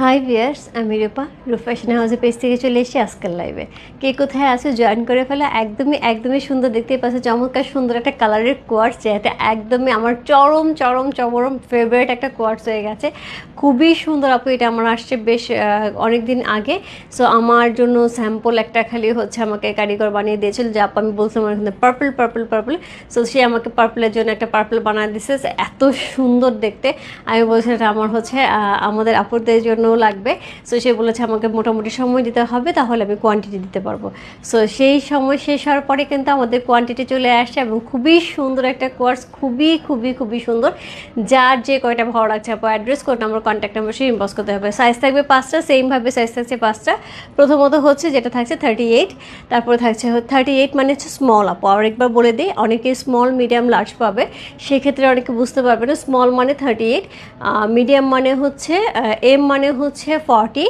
High viewers আমি রূপা রূপা হাউসের page থেকে চলে এসেছি আজকাল লাইভে কে কোথায় আছে জয়েন করে ফেলা। একদমই একদমই সুন্দর দেখতেই পাচ্ছে, চমৎকার সুন্দর একটা কালারের কোয়ার্স যেটা একদমই আমার চরম চরম চরম ফেভারিট একটা কোয়ার্স হয়ে গেছে। খুবই সুন্দর আপু, এটা আমার আসছে বেশ অনেক দিন আগে। সো আমার জন্য স্যাম্পল একটা খালি হচ্ছে আমাকে কারিগর বানিয়ে দিয়েছিল, যে আপু আমি বলছিলাম এখানে পার্পল পার্পল পার্পল সো সে আমাকে পার্পলের জন্য একটা পার্পল বানিয়ে দিচ্ছে এত সুন্দর দেখতে। আমি বলছি এটা আমার হচ্ছে আমাদের আপুরদের জন্যও লাগবে। সো সে বলেছে আমাকে মোটামুটি সময় দিতে হবে, তাহলে আমি কোয়ান্টিটি দিতে পারব। সো সেই সময় শেষ হওয়ার পরে কিন্তু আমাদের কোয়ান্টিটি চলে আসছে এবং খুবই সুন্দর একটা কোর্স খুবই খুবই খুবই সুন্দর। যার যে কয়টা ভালো লাগছে, আপু address code number contact number সে ইনবক্স করতে হবে। সাইজ থাকবে পাঁচটা সেমভাবে সাইজ থাকছে পাঁচটা। প্রথমত হচ্ছে যেটা থাকছে থার্টি এইট তারপরে থাকছে থার্টি এইট মানে হচ্ছে স্মল আপু। আর একবার বলে দিই, অনেকে স্মল মিডিয়াম লার্জ পাবে। সেক্ষেত্রে অনেকে বুঝতে পারবে না স্মল মানে থার্টি এইট মিডিয়াম মানে হচ্ছে এম মানে হচ্ছে ফর্টি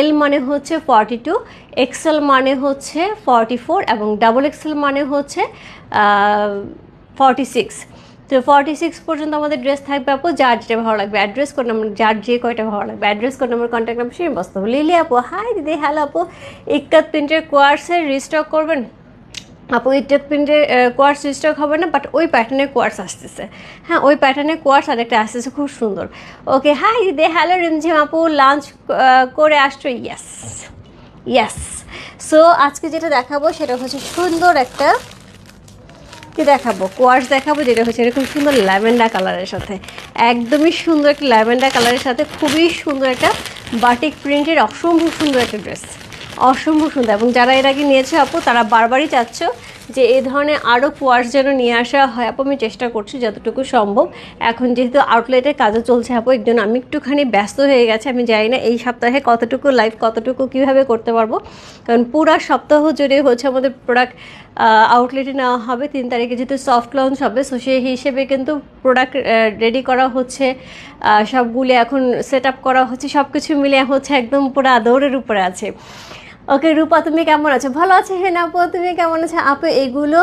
এল মানে হচ্ছে ফর্টি টু এক্সেল মানে হচ্ছে ফর্টি ফোর এবং ডাবল এক্সেল মানে হচ্ছে ফর্টি সিক্স। তো ফর্টি সিক্স পর্যন্ত আমাদের ড্রেস থাকবে আপু, যার যেটা ভালো লাগবে। অ্যাড্রেস কোড নাম্বার যার যে কয়টা ভালো লাগবে। Address code number contact number সেই বসতে। লিলি আপু হাই দিদি হ্যালো আপু। ইক্কাত প্রিন্টের কোয়ার্সের রিস্টক করবেন? আপু ইটেক প্রিন্টের কোয়ার্স স্টক হবে না বাট ওই প্যাটার্নের কোয়ার্স আসতেছে। হ্যাঁ ওই প্যাটার্নের কোয়ার্স আর একটা আসতেছে, খুব সুন্দর। ওকে হাই দিদি হ্যালো রিমঝিম আপু লাঞ্চ করে আসছো? ইয়াস ইয়াস সো আজকে যেটা দেখাবো, সেটা হচ্ছে সুন্দর একটা, কি দেখাবো? কোয়ার্স দেখাবো, যেটা হচ্ছে এরকম সুন্দর ল্যাভেন্ডার কালারের সাথে। একদমই সুন্দর একটা ল্যাভেন্ডার কালারের সাথে, খুবই সুন্দর একটা বাটিক প্রিন্টের অসম্ভব সুন্দর একটা ড্রেস অসম্ভব সুন্দর। এবং যারা এর আগে নিয়েছে, আপু, তারা বারবারই চাচ্ছ যে এই ধরনের আরও কোয়ার্স যেন নিয়ে আসা হয়, আপু, আমি চেষ্টা করছি যতটুকু সম্ভব। এখন যেহেতু আউটলেটের কাজও চলছে, আপু একজন আমি একটুখানি ব্যস্ত হয়ে গেছে। আমি জানি না এই সপ্তাহে কতটুকু লাইভ কতটুকু কীভাবে করতে পারব। কারণ পুরা সপ্তাহ জুড়ে হচ্ছে আমাদের প্রোডাক্ট আউটলেটে নেওয়া হবে। তিন তারিখে যেহেতু সফট লঞ্চ হবে সো সেই হিসেবে কিন্তু প্রোডাক্ট রেডি করা হচ্ছে। সবগুলি এখন সেট আপ করা হচ্ছে। সব কিছু মিলে হচ্ছে একদম পুরো দৌড়ের উপরে আছে। ওকে, রূপা, তুমি কেমন আছো? ভালো আছে? হ্যাঁ আপু, তুমি কেমন আছো? আপু, এগুলো?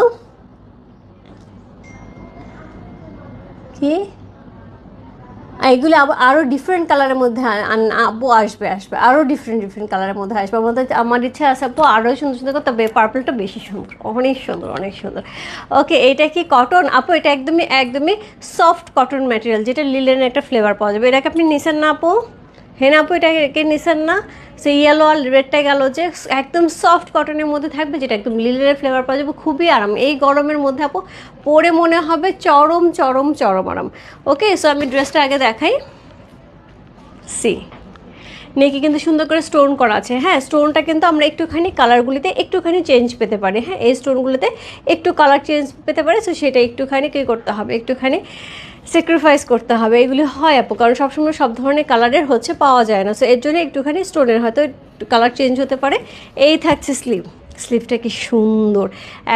কি? এগুলো আরও ডিফারেন্ট কালারের মধ্যে আপু, আসবে আসবে। আরও ডিফারেন্ট ডিফারেন্ট কালারের মধ্যে আসবে। আমাদের আমার ইচ্ছা আছে, আপু আরও সুন্দর সুন্দর তবে পার্পলটা বেশি সুন্দর, অনেক সুন্দর অনেক সুন্দর। ওকে, এটা কি কটন আপু, এটা একদমই একদমই সফট কটন ম্যাটেরিয়াল যেটা লিলেনের একটা ফ্লেভার পাওয়া যাবে। এটাকে আপনি নিছেন না, আপু? হ্যাঁ আপু এটাকে নিছেন না, সেই ইয়েলো আর রেডটা গেল যে একদম সফট কটনের মধ্যে থাকবে, যেটা একদম লিলের ফ্লেভার পাওয়া যাবে, খুবই আরাম। এই গরমের মধ্যে আপু, পরে মনে হবে চরম চরম চরম আরাম। ওকে সো আমি ড্রেসটা আগে দেখাই। সি নেকি কিন্তু সুন্দর করে স্টোন করা আছে। হ্যাঁ স্টোনটা কিন্তু আমরা একটুখানি কালারগুলিতে একটুখানি চেঞ্জ পেতে পারি। হ্যাঁ এই স্টোনগুলোতে একটু কালার চেঞ্জ পেতে পারে সো সেটা একটুখানি কী করতে হবে? একটুখানি স্যাক্রিফাইস করতে হবে। এগুলি হয় আপু, কারণ সবসময় সব ধরনের কালারের হচ্ছে পাওয়া যায় না। সো এর জন্য একটুখানি স্টোনের হয়তো কালার চেঞ্জ হতে পারে। এই থাকছে স্লিভ স্লিভটা কি সুন্দর।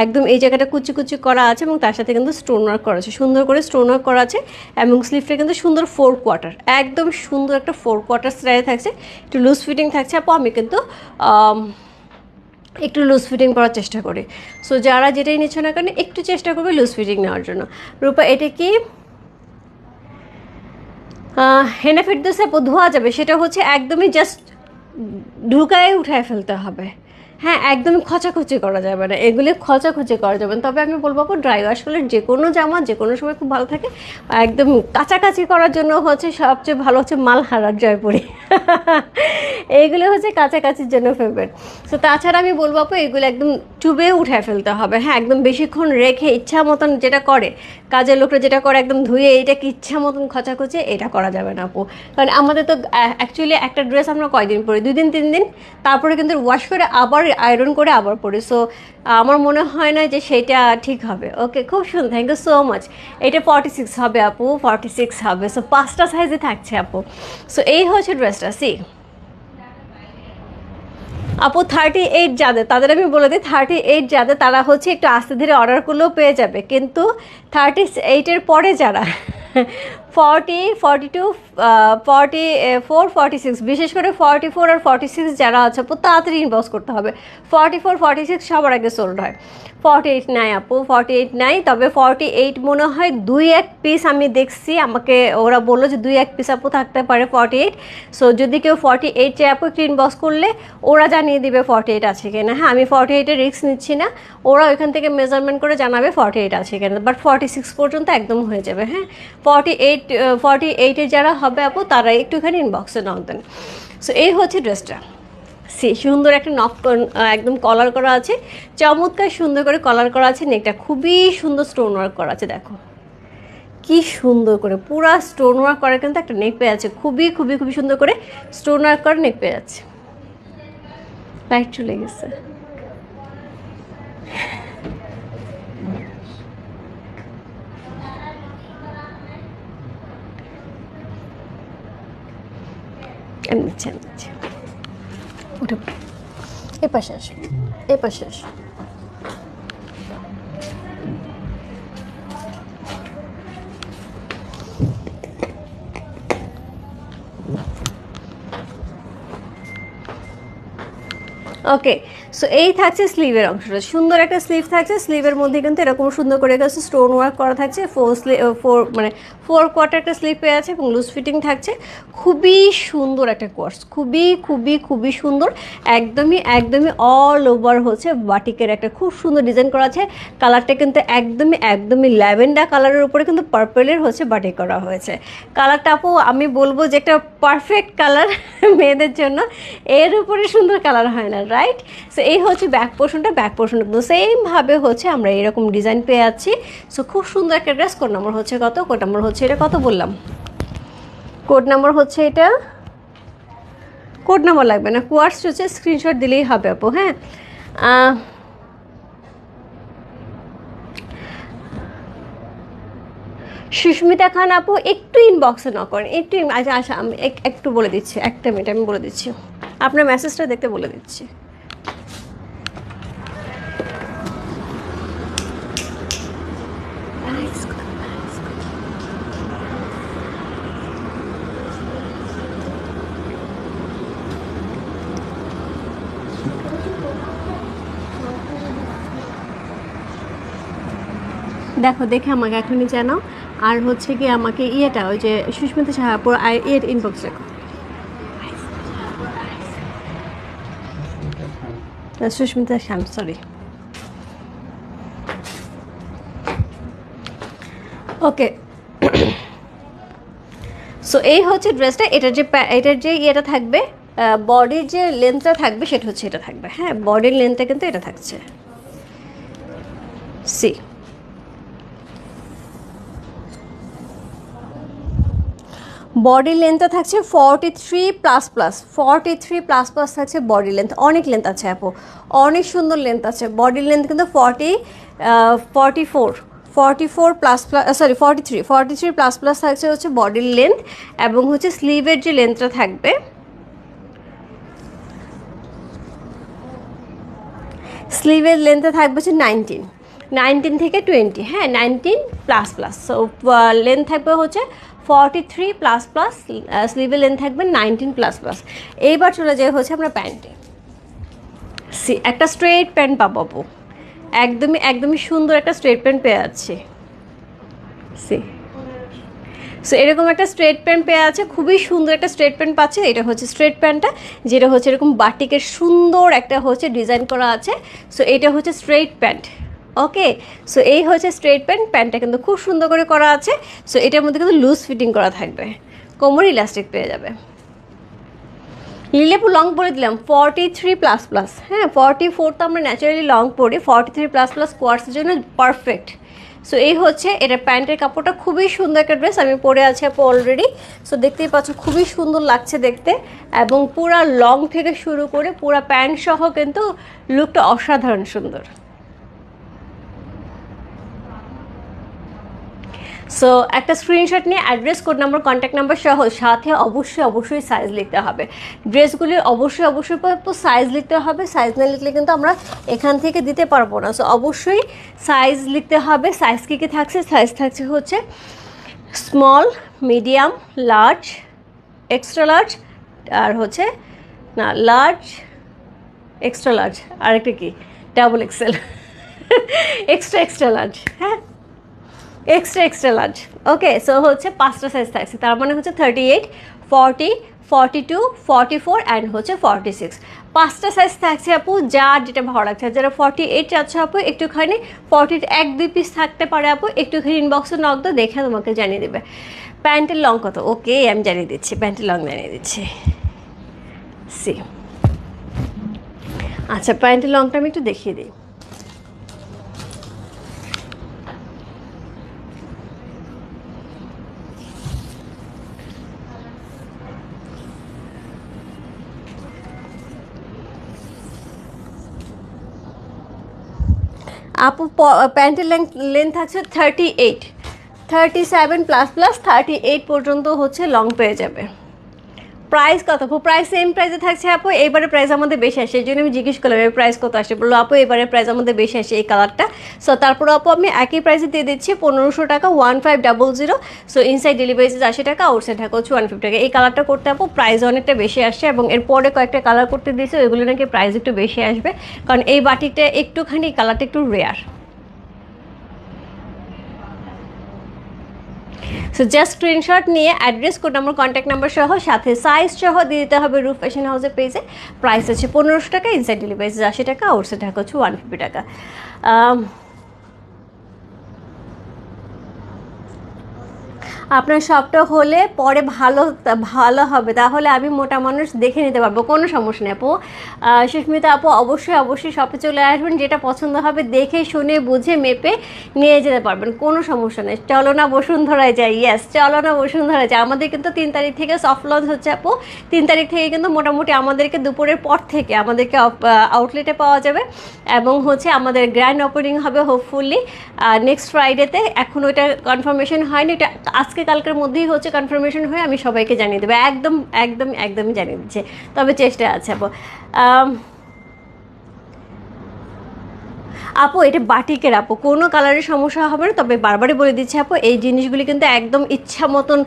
একদম এই জায়গাটা কুচি কুচি করা আছে এবং তার সাথে কিন্তু স্টোন ওয়ার্ক করা আছে। সুন্দর করে স্টোন ওয়ার্ক করা আছে এবং স্লিভটা কিন্তু সুন্দর ফোর কোয়ার্টার। একদম সুন্দর একটা ফোর কোয়ার্টার স্টাইলে থাকছে। একটু লুজ ফিটিং থাকছে। আপু, আমি কিন্তু একটু লুজ ফিটিং করার চেষ্টা করি। সো, যারা যেটাই নিচ্ছে না কেন, একটু চেষ্টা করবে লুজ ফিটিং নেওয়ার জন্য। রূপা, এটা কি? হেনা ফিরদোসে আপু, ধোয়া যাবে। সেটা হচ্ছে একদমই জাস্ট ঢুকায় উঠায় ফেলতে হবে। হ্যাঁ একদম খচাখচি করা যাবে না এগুলি খচাখচি করা যাবে না। তবে আমি বলব ড্রাই ওয়াশ করলে যে কোনো জামা, যে কোনো সময় খুব ভালো থাকে। একদম কাছাকাছি করার জন্য হচ্ছে সবচেয়ে ভালো হচ্ছে মালহারার জয়পুরি। এইগুলো হচ্ছে কাছাকাছির জন্য ফেভারিট সো তাছাড়া আমি বলব আপু, এগুলো একদম চুবে উঠে ফেলতে হবে। হ্যাঁ একদম বেশিক্ষণ রেখে ইচ্ছা মতন যেটা করে, কাজের লোকরা যেটা করে, একদম ধুয়ে এইটাকে ইচ্ছা মতন খচাখচে, এটা করা যাবে না আপু। কারণ আমাদের তো অ্যাকচুয়ালি একটা ড্রেস আমরা কয়দিন পরি? দুই দিন, তিন দিন, তারপরে কিন্তু ওয়াশ করে আবার আয়রন করে আবার পরি। সো আমার মনে হয় না যে সেটা ঠিক হবে। ওকে খুব সুন্দর। থ্যাংক ইউ সো মাচ এটা ফর্টি সিক্স হবে আপু ফর্টি সিক্স হবে। সো পাঁচটা সাইজে থাকছে আপু। সো এই হচ্ছে ড্রেসটা সি আপু থার্টি এইট যাদের, তাদের আমি বলে দিই থার্টি এইট যাদের, তারা হচ্ছে একটু আস্তে ধীরে অর্ডার করলেও পেয়ে যাবে। কিন্তু থার্টি এইটের পরে যারা forty forty two forty four forty six বিশেষ করে ফর্টি ফোর আর ফর্টি সিক্স যারা আছে, আপু, তাড়াতাড়ি ইনবক্স করতে হবে। ফর্টি ফোর ফর্টি সিক্স সবার আগে সোল্ড হয়। ফর্টি এইট নাই, আপু ফর্টি এইট নাই, তবে ফর্টি এইট মনে হয় দুই এক পিস আমি দেখছি। আমাকে ওরা বলল যে দুই এক পিস আপু থাকতে পারে ফর্টি এইট সো যদি কেউ ফর্টি এইট চাই আপু, একটু ইনবক্স করলে ওরা জানিয়ে দিবে ফর্টি এইট আছে কিনা। হ্যাঁ আমি ফর্টি এইটের রিস্ক নিচ্ছি না। ওরা ওইখান থেকে মেজারমেন্ট করে জানাবে ফর্টি এইট আছে কিনা। বাট ফর্টি সিক্স পর্যন্ত একদম হয়ে যাবে হ্যাঁ। ফর্টি এইট ফর্টি এইটে যারা হবে আপু তারা একটুখানি ইনবক্সে নাও দেন। সো এই হচ্ছে ড্রেসটা সি সুন্দর একটা নক একদম কলার করা আছে। চমৎকার সুন্দর করে কলার করা আছে নেকটা খুবই সুন্দর স্টোন ওয়ার্ক করা আছে, দেখো। কি সুন্দর করে, পুরা স্টোন ওয়ার্ক করা কিন্তু একটা নেক পেয়ে আছে খুবই খুবই খুবই সুন্দর করে স্টোন ওয়ার্ক করা নেক পেয়ে আছে লাইট চলে গেছে। এমনি এমনি উঠে পড়ো। এ পাশে আসো এ পাশে আসো ওকে সো এই থাকছে স্লিভের অংশটা। সুন্দর একটা স্লিভ থাকছে। স্লিভের মধ্যে কিন্তু এরকম সুন্দর করে গেছে স্টোন ওয়ার্ক করা থাকছে। ফোর ফোর মানে ফোর কোয়ার্টার একটা স্লিভ পেয়ে আছে এবং লুজ ফিটিং থাকছে। খুবই সুন্দর একটা কোর্স খুবই খুবই খুবই সুন্দর। একদমই একদমই অল ওভার হচ্ছে বাটিকের একটা খুব সুন্দর ডিজাইন করা আছে। কালারটা কিন্তু একদমই একদমই ল্যাভেন্ডার কালারের উপরে কিন্তু পার্পেলের হচ্ছে বাটিক করা হয়েছে। কালারটা আপু, আমি বলব যে একটা পারফেক্ট কালার মেয়েদের জন্য। এর উপরে সুন্দর কালার হয় না রাইট সো এই হচ্ছে ব্যাক পোর্শনটা ব্যাক পোর্শনটা কিন্তু সেমভাবে হচ্ছে আমরা এরকম ডিজাইন পেয়ে যাচ্ছি। সো খুব সুন্দর একটা ড্রেস কোড নাম্বার হচ্ছে কত? কোড নাম্বার হচ্ছে এটা কত বললাম? কোড নাম্বার হচ্ছে এটা? কোড নাম্বার লাগবে না। কোয়ার্স হচ্ছে স্ক্রিনশট দিলেই হবে, আপু হ্যাঁ? সুস্মিতা খান আপু, একটু ইনবক্সে ন করেন। একটু আচ্ছা আচ্ছা আমি এক- একটু বলে দিচ্ছি, একটা মিনিট আমি বলে দিচ্ছি। আপনার মেসেজটা দেখতে বলে দিচ্ছি। দেখো, দেখে আমাকে এখনই জানাও। আর হচ্ছে কি আমাকে ইয়েটা, ওই যে সুস্মিতা সাহাপুর ইয়ের ইনবক্স রেখো। Susmita Shyam sorry okay so এই হচ্ছে ড্রেসটা এটার যে এটার যে ইয়েটা থাকবে বডির যে লেন্থটা থাকবে, সেটা হচ্ছে এটা থাকবে। হ্যাঁ বডির লেন্থটা কিন্তু এটা থাকছে। সি বডি লেন্থটা থাকছে forty three plus plus forty three plus plus থাকছে বডি লেন্থ অনেক লেন্থ আছে আপু, অনেক সুন্দর লেন্থ আছে বডি লেন্থ কিন্তু forty forty four forty four plus plus sorry forty three forty three plus plus থাকছে হচ্ছে বডির লেন্থ এবং হচ্ছে স্লিভের যে লেন্থটা থাকবে স্লিভের লেন্থে থাকবে হচ্ছে নাইনটিন নাইনটিন থেকে টোয়েন্টি হ্যাঁ nineteen plus plus so length থাকবে হচ্ছে ফর্টি থ্রি প্লাস প্লাস স্লিভের লেন্থ থাকবে নাইনটিন প্লাস প্লাস এইবার চলে যায় হচ্ছে আমরা প্যান্টে। সি একটা স্ট্রেট প্যান্ট পাবো। একদমই একদমই সুন্দর একটা স্ট্রেট প্যান্ট পেয়ে যাচ্ছি। সি সো এরকম একটা স্ট্রেট প্যান্ট পেয়ে আছে, খুবই সুন্দর একটা স্ট্রেট প্যান্ট পাচ্ছে। এটা হচ্ছে স্ট্রেট প্যান্টটা যেটা হচ্ছে এরকম বাটিকের সুন্দর একটা হচ্ছে ডিজাইন করা আছে। সো এটা হচ্ছে স্ট্রেট প্যান্ট ওকে সো এই হচ্ছে স্ট্রেট প্যান্ট প্যান্টটা কিন্তু খুব সুন্দর করে করা আছে। সো এটার মধ্যে কিন্তু লুজ ফিটিং করা থাকবে। কোমর ইলাস্টিক পেয়ে যাবে। লিলেপু লং পরে দিলাম ফর্টি থ্রি প্লাস প্লাস হ্যাঁ ফর্টি ফোর তো আমরা ন্যাচারালি লং পরি ফর্টি থ্রি প্লাস প্লাস কোয়ার্সের জন্য পারফেক্ট সো এই হচ্ছে, এটা প্যান্টের কাপড়টা খুবই সুন্দর একটা ড্রেস আমি পরে আছি আপু অলরেডি সো দেখতেই পাচ্ছ, খুবই সুন্দর লাগছে দেখতে। এবং পুরা লং থেকে শুরু করে পুরা প্যান্ট সহ কিন্তু লুকটা অসাধারণ সুন্দর। সো একটা স্ক্রিনশট নিয়ে address code number contact number সহ সাথে অবশ্যই অবশ্যই সাইজ লিখতে হবে। ড্রেসগুলির অবশ্যই অবশ্যই সাইজ লিখতে হবে। সাইজ না লিখলে কিন্তু আমরা এখান থেকে দিতে পারব না। সো অবশ্যই সাইজ লিখতে হবে। সাইজ কী কী থাকছে? সাইজ থাকছে হচ্ছে small medium large extra large আর হচ্ছে না লার্জ এক্সট্রা লার্জ আরেকটা কি? Double XL extra extra large হ্যাঁ? Extra extra large okay so হচ্ছে পাঁচটা সাইজ থাকছে। তার মানে হচ্ছে thirty eight forty forty two forty four and হচ্ছে ফর্টি সিক্স পাঁচটা সাইজ থাকছে আপু, যার যেটা ভালো লাগছে। যারা ফর্টি এইট চাচ্ছে আপু, একটুখানি ফর্টি এক দুই পিস থাকতে পারে আপু, একটুখানি ইনবক্সে নক দাও, দেখে তোমাকে জানিয়ে দেবে। প্যান্টের লং কত? ওকে আমি জানিয়ে দিচ্ছি প্যান্টের লং জানিয়ে দিচ্ছি। সি আচ্ছা প্যান্টের লংটা আমি একটু দেখিয়ে দিই। আপু প্যান্টের লেন্থ লেন্থ থাকছে thirty eight thirty seven plus plus thirty eight পর্যন্ত হচ্ছে লং পেয়ে যাবে। প্রাইস কত? আপু প্রাইস সেম প্রাইসে থাকছে আপু, এবারে প্রাইস আমাদের বেশি আসে, এই জন্য আমি জিজ্ঞেস করলাম এর প্রাইস কত আসে? বলল, আপু, এবারে প্রাইস আমাদের বেশি আসে এই কালারটা সো তারপর আপু, আমি একই প্রাইসে দিয়ে দিচ্ছি, পনেরোশো টাকা one five double zero so inside delivery charge আশি টাকা আউটসাইড টাকা হচ্ছে ওয়ান ফিফটি টাকা। এই কালারটা করতে আপু প্রাইস অনেকটা বেশি আসছে এবং এরপরে কয়েকটা কালার করতে দিয়েছে, ওইগুলো নাকি প্রাইস একটু বেশি আসবে। কারণ এই বাটিটা একটুখানি কালারটা একটু রেয়ার সো জাস্ট স্ক্রিনশট নিয়ে address code number contact number সহ, সাথে সাইজ সহ দিয়ে দিতে হবে রুফ ফ্যাশন হাউসের পেজে প্রাইস আছে পনেরোশো টাকা ইনসাইড ডেলিভারি আশি টাকা আউটসাইড টাকা হচ্ছে ওয়ান ফিফটি টাকা। আপনার শপটা হলে পরে ভালো ভালো হবে। তাহলে আমি মোটা মানুষ দেখে নিতে পারব, কোনো সমস্যা নেই আপু। সুস্মিতা আপু, অবশ্যই অবশ্যই শপে চলে আসবেন, যেটা পছন্দ হবে দেখে, শুনে, বুঝে, মেপে নিয়ে যেতে পারবেন, কোনো সমস্যা নেই। চলো না বসুন্ধরায় যাই ইয়েস চলো না বসুন্ধরায় যাই। আমাদের কিন্তু তিন তারিখ থেকে সফট লঞ্চ হচ্ছে আপু। তিন তারিখ থেকে কিন্তু মোটামুটি আমাদেরকে দুপুরের পর থেকে আমাদেরকে আউটলেটে পাওয়া যাবে এবং হচ্ছে আমাদের গ্র্যান্ড ওপেনিং হবে হোপফুলি নেক্সট ফ্রাইডেতে এখন ওইটা কনফার্মেশন হয়নি এটা আজকে কালকের মধ্যেই হচ্ছে কনফার্মেশন হয়ে আমি সবাইকে জানিয়ে দেবো। একদম একদম, একদমই জানিয়ে দিচ্ছে। তবে চেষ্টা আছে আপু। আপু, এটা বাটিকের আপু। কোনো কালারের সমস্যা হবে না, তবে বারবারই বলে দিচ্ছি আপু, এই জিনিসগুলি কিন্তু একদম ইচ্ছা মতন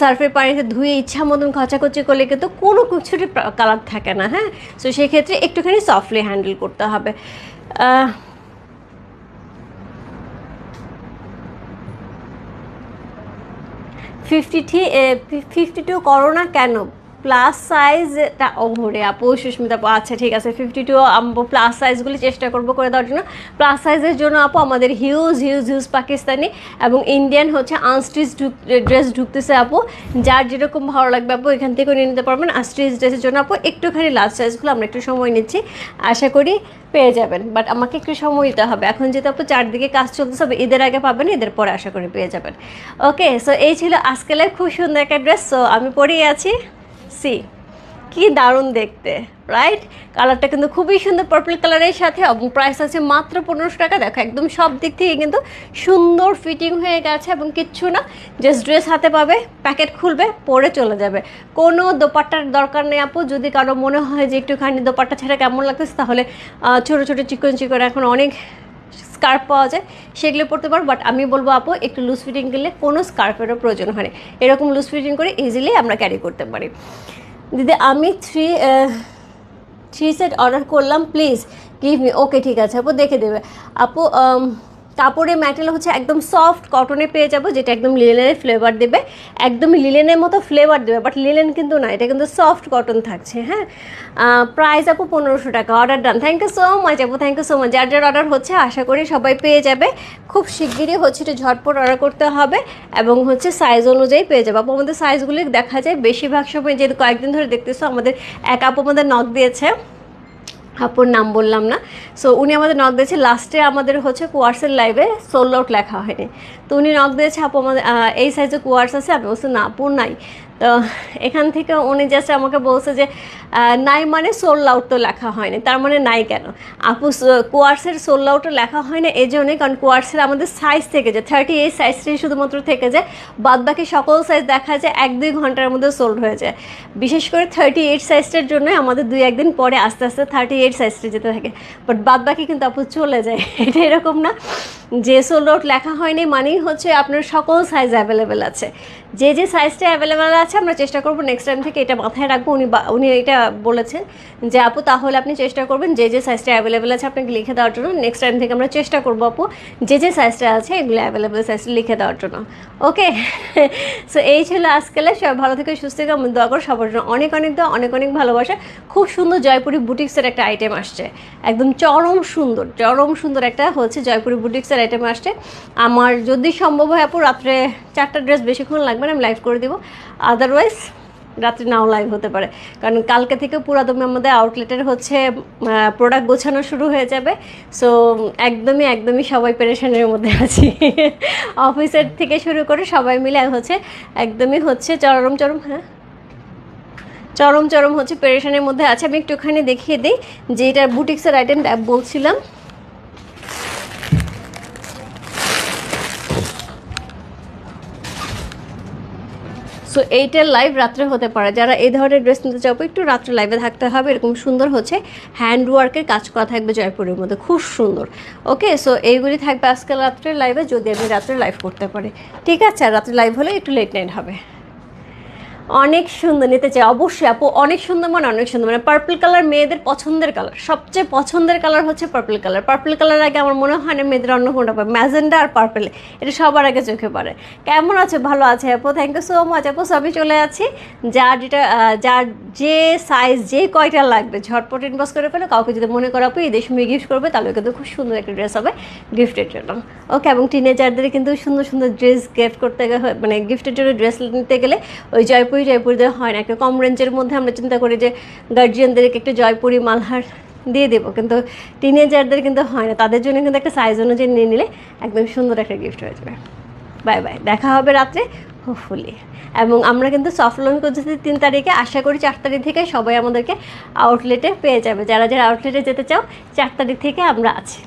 সার্ফের পানিতে ধুয়ে ইচ্ছা মতন খচাখচি করলে কিন্তু কোনো কিছুরই কালার থাকে না হ্যাঁ? সো সেক্ষেত্রে একটুখানি সফটলি হ্যান্ডেল করতে হবে। ফিফটি ফিফটি টু করোনা কেন? প্লাস সাইজ সাইজটা ওভরে আপু, সুস্মিতা আপু আচ্ছা ঠিক আছে ফিফটি টু আমবো প্লাস সাইজগুলি চেষ্টা করব করে দেওয়ার জন্য। প্লাস সাইজের জন্য আপু আমাদের হিউজ হিউজ হিউজ পাকিস্তানি এবং ইন্ডিয়ান হচ্ছে আনস্টিচ ড্রেস ঢুকতেছে আপু। যার যেরকম ভালো লাগবে আপু, এখান থেকে নিয়ে নিতে পারবেন। আনস্টিচ ড্রেসের জন্য আপু একটুখানি লাস্ট সাইজগুলো আমরা একটু সময় নিচ্ছি। আশা করি পেয়ে যাবেন বাট আমাকে একটু সময় দিতে হবে। এখন যেহেতু আপু চারদিকে কাজ চলতেছে হবে ঈদের আগে পাবেন, ঈদের পরে আশা করি পেয়ে যাবেন। ওকে সো এই ছিল আজকে লাইভ খুব সুন্দর একটা ড্রেস সো আমি পরেই আছি। সি। কি দারুণ দেখতে রাইট কালারটা কিন্তু খুবই সুন্দর পার্পল কালারের সাথে, এবং প্রাইস আছে মাত্র পনেরোশো টাকা। দেখো, একদম সব দিক থেকে কিন্তু সুন্দর ফিটিং হয়ে গেছে, এবং কিচ্ছু না জাস্ট ড্রেস হাতে পাবে প্যাকেট খুলবে, পরে চলে যাবে। কোনো দোপাট্টার দরকার নেই আপু, যদি কারও মনে হয় যে একটুখানি দোপাট্টা ছাড়া কেমন লাগতেছে, তাহলে ছোটো ছোটো চিকন চিকন এখন অনেক স্কার্ফ পাওয়া যায়, সেগুলো পরতে পারো বাট আমি বলব আপু, একটু লুজ ফিটিং গেলে কোনো স্কার্ফেরও প্রয়োজন হয় না। এরকম লুজ ফিটিং করে ইজিলি আমরা ক্যারি করতে পারি। দিদি, আমি থ্রি থ্রি সেট অর্ডার করলাম প্লিজ গিভ মি ওকে ঠিক আছে আপু, দেখে দেবে। আপু কাপড়ের ম্যাটেরিয়াল হচ্ছে একদম সফট কটনে পেয়ে যাব, যেটা একদম লিলেনের ফ্লেভার দেবে। একদম লিলেনের মতো ফ্লেভার দেবে বাট লিলেন কিন্তু না, এটা কিন্তু সফট কটন থাকছে হ্যাঁ? প্রাইস আপু পনেরোশো টাকা order done thank you so much আপু থ্যাংক ইউ সো মাচ যার যার অর্ডার হচ্ছে, আশা করি সবাই পেয়ে যাবে। খুব শিগগিরই হচ্ছে এটা ঝটপট অর্ডার করতে হবে, এবং হচ্ছে সাইজ অনুযায়ী পেয়ে যাবে। আপু, আমাদের সাইজগুলি দেখা যায়, বেশিরভাগ সময় যেহেতু কয়েকদিন ধরে দেখতেছো, আমাদের এক আপু আমাদের নখ দিয়েছে। আপুর নাম বললাম না। সো উনি আমাদের নক দিয়েছে। লাস্টে আমাদের হচ্ছে কোয়ার্সের লাইভে সোল আউট লেখা হয়নি। তো উনি নক দিয়েছে, আপু, আমাদের এই সাইজে কোয়ার্স আছে, আমি বলছি, না আপুর নাই। তো এখান থেকে উনি জাস্ট আমাকে বলছে যে নাই মানে সোল আউট তো লেখা হয়নি। তার মানে নাই কেন? আপু কোয়ার্সের সোল আউটও লেখা হয় না এই জন্যই কারণ কোয়ার্সের আমাদের সাইজ থেকে যায় থার্টি এইট সাইজটি শুধুমাত্র থেকে যায় বাদ বাকি সকল সাইজ দেখা যায় এক দুই ঘণ্টার মধ্যে সোল্ড হয়ে যায়। বিশেষ করে থার্টি এইট সাইজটার জন্যই আমাদের দুই একদিন পরে আস্তে আস্তে থার্টি এইট সাইজটা যেতে থাকে। বাট বাদ বাকি কিন্তু আপু চলে যায়। এটা এরকম না। যে সোল্ড আউট লেখা হয়নি মানেই হচ্ছে আপনার সকল সাইজ অ্যাভেলেবেল আছে। যে যে সাইজটা অ্যাভেলেবেল আছে আমরা চেষ্টা করব নেক্সট টাইম থেকে এটা মাথায় রাখব। উনি উনি এটা বলেছেন যে, আপু, তাহলে আপনি চেষ্টা করবেন যে যে সাইজটা অ্যাভেলেবেল আছে আপনাকে লিখে দেওয়ার জন্য। নেক্সট টাইম থেকে আমরা চেষ্টা করব, আপু, যে যে সাইজটা আছে এগুলো অ্যাভেলেবেল সাইজটা লিখে দেওয়ার জন্য। ওকে সো এই ছিল আজকালে সবাই ভালো থেকে, সুস্থ থেকে। আমি দোয়া করো, সবার জন্য অনেক অনেক দোয়া, অনেক অনেক ভালোবাসা। খুব সুন্দর জয়পুরি বুটিক্সের একটা আইটেম আসছে। একদম চরম সুন্দর চরম সুন্দর একটা হচ্ছে জয়পুরি বুটিক্সের আইটেম আসছে। আমার যদি সম্ভব হয়, আপু, রাত্রে চারটা ড্রেস বেশিক্ষণ লাগবে না, আমি লাইভ করে দিব। আদারওয়াইজ রাত্রে নাও লাইভ হতে পারে। কারণ কালকে থেকে পুরাদমে আমাদের আউটলেটের হচ্ছে প্রোডাক্ট গোছানো শুরু হয়ে যাবে। সো একদমই একদমই সবাই পেরেশানের মধ্যে আছি। অফিসের থেকে শুরু করে সবাই মিলে হচ্ছে, একদমই হচ্ছে চরম চরম হ্যাঁ? চরম চরম হচ্ছে পেরেশানের মধ্যে আছে। আমি একটুখানি দেখিয়ে দিই যে এটা বুটিক্সের আইটেম বলছিলাম সো এইটার লাইভ রাত্রে হতে পারে। যারা এই ধরনের ড্রেস নিতে চাও, একটু রাত্রে লাইভে থাকতে হবে। এরকম সুন্দর হচ্ছে হ্যান্ড ওয়ার্কের কাজ করা থাকবে জয়পুরের মধ্যে। খুব সুন্দর। ওকে সো এইগুলি থাকবে আজকে রাত্রে লাইভে যদি আমি রাত্রে লাইভ করতে পারি ঠিক আছে? আর রাত্রে লাইভ হলে একটু লেট নাইট হবে। অনেক সুন্দর নিতে চাই। অবশ্যই আপু, অনেক সুন্দর মানে অনেক সুন্দর। মানে পার্পল কালার মেয়েদের পছন্দের কালার সবচেয়ে পছন্দের কালার হচ্ছে পার্পল কালার পার্পল কালার আগে আমার মনে হয় না মেয়েদের অন্য কোনটা পাবে। ম্যাজেন্ডা আর পার্পল এটা সবার আগে চোখে পড়ে। কেমন আছে? ভালো আছে আপু। থ্যাংক ইউ সো মাচ আপু। সবই চলে আছি। যার যেটা যার যে সাইজ যে কয়টা লাগবে, ঝটপট ইনবক্স করে ফেলে। কাউকে যদি মনে করা আপু, এই দেশমে গিফট করবে, তাহলে কিন্তু খুব সুন্দর একটা ড্রেস হবে গিফটের জন্য। ওকে এবং টিনেজারদের কিন্তু সুন্দর সুন্দর ড্রেস গিফট করতে মানে গিফটের জন্য ড্রেস নিতে গেলে ওই জয়পুরি জয়পুরিতে হয় না। একটা কম রেঞ্জের মধ্যে আমরা চিন্তা করি যে গার্জিয়ানদেরকে একটা জয়পুরি মালহার দিয়ে দেবো। কিন্তু টিনেজারদের কিন্তু হয় না। তাদের জন্য কিন্তু একটা সাইজ অনুযায়ী নিয়ে নিলে একদম সুন্দর একটা গিফট হয়ে যাবে। বাই বাই দেখা হবে রাত্রে হোপফুলি এবং আমরা কিন্তু সফট লঞ্চ করছি তিন তারিখে। আশা করি চার তারিখ থেকে সবাই আমাদেরকে আউটলেটে পেয়ে যাবে। যারা যারা আউটলেটে যেতে চাও, চার তারিখ থেকে আমরা আছি।